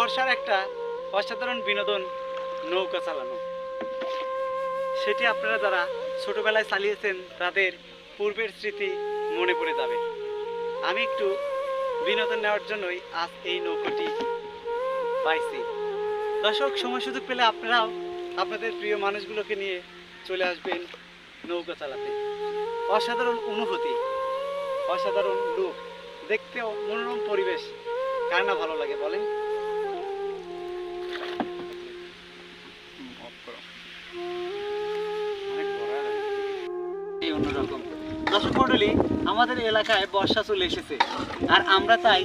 বর্ষার একটা অসাধারণ বিনোদন নৌকা চালানো। সেটি আপনারা যারা ছোটবেলায় চালিয়েছেন, তাদের পূর্বের স্মৃতি মনে পড়ে যাবে। আমি একটু বিনোদন নেওয়ার জন্যই আজ এই নৌকাটি পাইছি। দর্শক, সময় সুযোগ পেলে আপনারাও আপনাদের প্রিয় মানুষগুলোকে নিয়ে চলে আসবেন নৌকা চালাতে। অসাধারণ অনুভূতি, অসাধারণ লুক, দেখতেও মনোরম পরিবেশ। কার না ভালো লাগে বলেন? দর্শক মন্ডলী আমাদের এলাকায় বর্ষা চলে এসেছে। আর আমরা তাই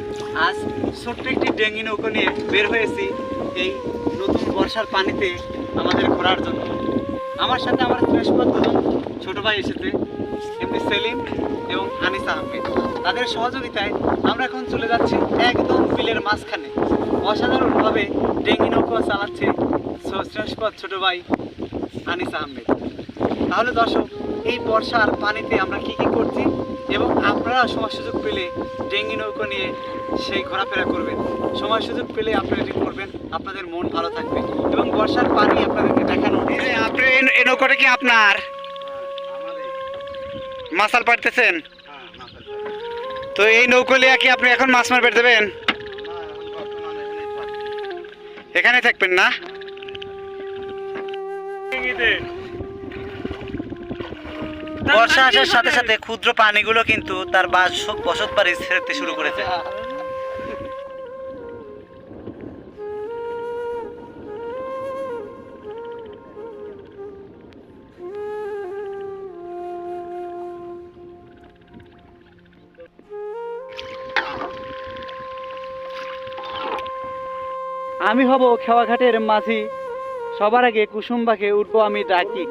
আজ ছোট্ট একটি ডেঙ্গি নৌকো নিয়ে বের হয়েছি এই নতুন বর্ষার পানিতে আমাদের ঘোরার জন্য। আমার সাথে আমার দুজন ছোট ভাই এসেছে। এমনি সেলিম এবং আনিস আহমেদ। তাদের সহযোগিতায় আমরা এখন চলে যাচ্ছি একদম বিলের মাঝখানে। অসাধারণভাবে ডেঙ্গি নৌকো চালাচ্ছে শ্রেষ্ঠপদ ছোট ভাই আনিস আহমেদ। তাহলে দর্শক, এই বর্ষার পানিতে আমরা কি কি করছি এবং আপনারা সময় সুযোগ পেলে ডেঙ্গি নৌকো নিয়ে সেই ঘোরাফেরা করবেন। সময় সুযোগ পেলে আপনারা এটি করবেন। আপনাদের মন ভালো থাকবে এবং বর্ষার পানি আপনাদেরকে দেখানো আপনি এই নৌকোটা কি আপনার? মাছাল পাড়তেছেন? তো এই নৌকো লিয়া কি আপনি এখন মাছ মারবে দেবেন? এখানে থাকবেন না? বর্ষা আসার সাথে সাথে ক্ষুদ্র প্রাণীগুলো কিন্তু তার বাস বসত বাড়ি ছেড়তে শুরু করেছে। আমি হব খেওয়াঘাটের মাঝি। সবার আগে কুসুম্বাকে উঠবো আমি ডাকি।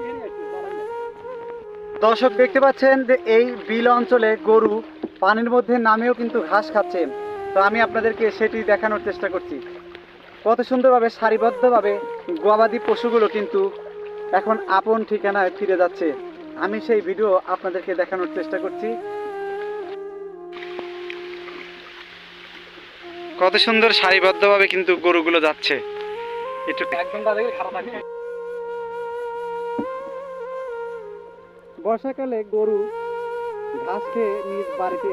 দর্শক দেখতে পাচ্ছেন যে এই বিল অঞ্চলে গরু পানির মধ্যে নামেও কিন্তু ঘাস খাচ্ছে। তো আমি আপনাদেরকে সেটি দেখানোর চেষ্টা করছি। কত সুন্দরভাবে, সারিবদ্ধভাবে গবাদি পশুগুলো কিন্তু এখন আপন ঠিকানায় ফিরে যাচ্ছে। আমি সেই ভিডিও আপনাদেরকে দেখানোর চেষ্টা করছি। কত সুন্দর সারিবদ্ধভাবে কিন্তু গরুগুলো যাচ্ছে। একটু বর্ষাকালে গরু ঘাস খেয়ে নিজ বাড়িতে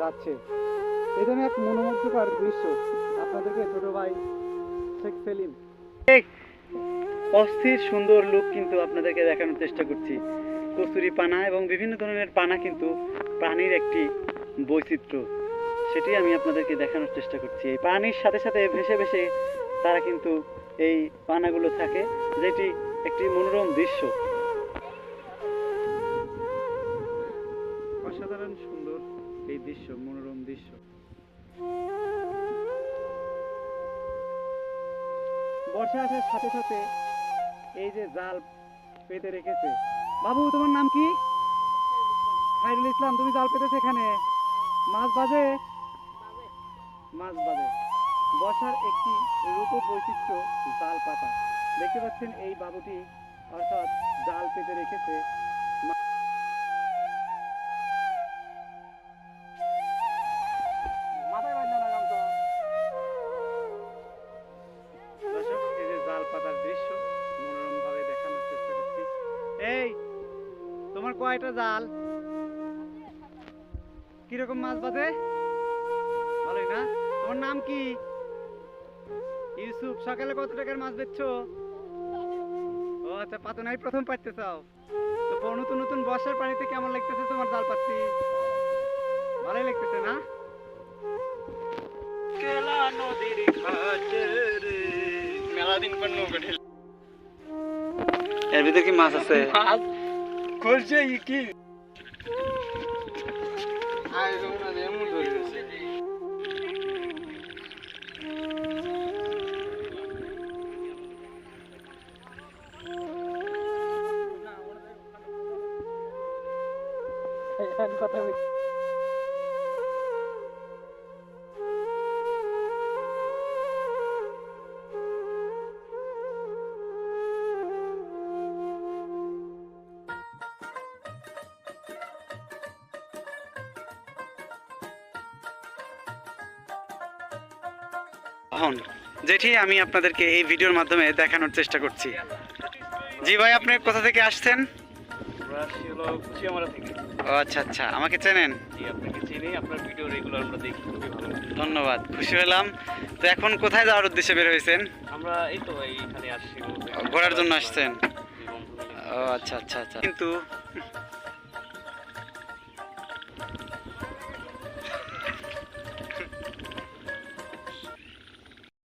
যাচ্ছে। জন্য এক মনোমুগ্ধকর দৃশ্য আপনাদেরকে ছোট ভাই শেখ সেলিম। অস্থির সুন্দর লুক কিন্তু আপনাদেরকে দেখানোর চেষ্টা করছি। কচুরি পানা এবং বিভিন্ন ধরনের পানা কিন্তু প্রাণীর একটি বৈচিত্র্য। সেটি আমি আপনাদেরকে দেখানোর চেষ্টা করছি। এই পানির সাথে সাথে ভেসে ভেসে তারা কিন্তু এই পানাগুলো থাকে, যেটি একটি মনোরম দৃশ্য। অসাধারণ সুন্দর এই দৃশ্য, মনোরম দৃশ্য। বর্ষা আসার সাথে সাথে এই যে জাল পেতে রেখেছে। বাবু, তোমার নাম কি? খাইরুল ইসলাম, তুমি জাল পেতেছো এখানে। মাছ বাজে? মাছ বাজে বর্ষার একটি রূপ বৈচিত্র্য জাল পাতা। দেখতে পাচ্ছেন এই বাবুটি অর্থাৎ জাল পেতে রেখেছে জাল পাতার দৃশ্য দেখানোর চেষ্টা করছি। এই, তোমার কয়টা জাল? কীরকম মাছ বাজে ভালোই না? তোমার নাম কি? ইউসুফ সকালে কত টাকার মাছ বেচছো? ও আচ্ছা পাতনাই প্রথম পাইতে চাও। তো নতুন নতুন বর্ষার পানিতে কেমন লাগতেছে তোমার জাল পাচ্ছি? ভালোই লাগতেছে না? কেলা নদীর ঘাটে রে। মেলা দিন পর নৌকা এর ভিতরে কি মাছ আছে? মাছ ই কি কথা যেটি আমি আপনাদেরকে এই ভিডিওর মাধ্যমে দেখানোর চেষ্টা করছি। জি ভাই আপনি কোথা থেকে আসছেন? ও আচ্ছা আচ্ছা। আমাকে চেনেন? জি আপনাকে চিনি আপনার ভিডিও রেগুলার আমরা দেখি খুবই ভালো ধন্যবাদ খুশি হলাম। তো এখন কোথায় যাওয়ার উদ্দেশ্যে বের হয়েছেন? আমরা এই তো এইখানে আসছি। ঘোরার জন্য আসছেন। ও আচ্ছা আচ্ছা আচ্ছা। কিন্তু